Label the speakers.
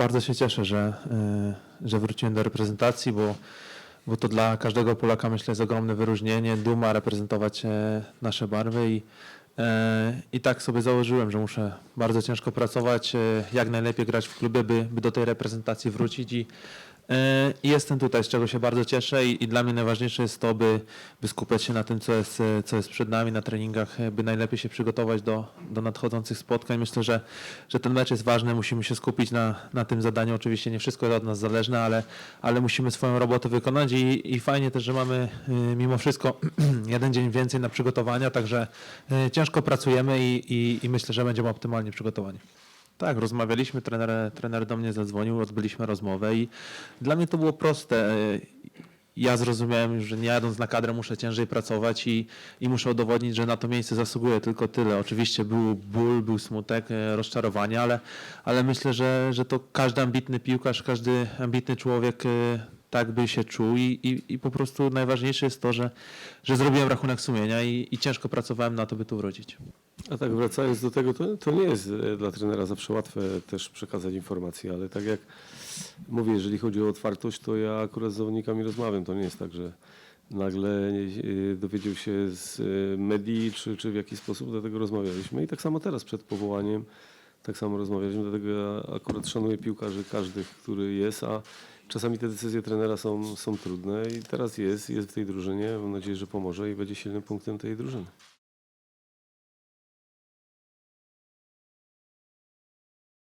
Speaker 1: bardzo się cieszę, że, y, że wróciłem do reprezentacji, bo, bo to dla każdego Polaka myślę jest ogromne wyróżnienie, duma reprezentować e, nasze barwy i, e, i tak sobie założyłem, że muszę bardzo ciężko pracować, e, jak najlepiej grać w klubie, by, by do tej reprezentacji wrócić i, i jestem tutaj, z czego się bardzo cieszę i, i dla mnie najważniejsze jest to, by, by skupiać się na tym, co jest, e, co jest przed nami na treningach, e, by najlepiej się przygotować do, do nadchodzących spotkań. Myślę, że, że ten mecz jest ważny, musimy się skupić na, na tym zadaniu. Oczywiście nie wszystko jest od nas zależne, ale, ale musimy swoją robotę wykonać i, i fajnie też, że mamy e, mimo wszystko jeden dzień więcej na przygotowania, także e, ciężko pracujemy i, i, i myślę, że będziemy optymalnie przygotowani. Tak, rozmawialiśmy, trener, trener do mnie zadzwonił, odbyliśmy rozmowę i dla mnie to było proste. Ja zrozumiałem że nie jadąc na kadrę muszę ciężej pracować i, i muszę udowodnić, że na to miejsce zasługuję, tylko tyle. Oczywiście był ból, był smutek, e, rozczarowanie, ale, ale myślę, że, że to każdy ambitny piłkarz, każdy ambitny człowiek e, tak by się czuł i, i, i po prostu najważniejsze jest to, że, że zrobiłem rachunek sumienia i, i ciężko pracowałem na to, by tu wrócić.
Speaker 2: A tak wracając do tego, to, to nie jest e, dla trenera zawsze łatwe też przekazać informacje, ale tak jak mówię, jeżeli chodzi o otwartość, to ja akurat z zawodnikami rozmawiam. To nie jest tak, że nagle e, dowiedział się z e, medii, czy, czy w jakiś sposób do tego rozmawialiśmy. I tak samo teraz przed powołaniem, tak samo rozmawialiśmy, dlatego ja akurat szanuję piłkarzy każdych, który jest, a czasami te decyzje trenera są, są trudne i teraz jest, jest w tej drużynie. Mam nadzieję, że pomoże i będzie silnym punktem tej drużyny.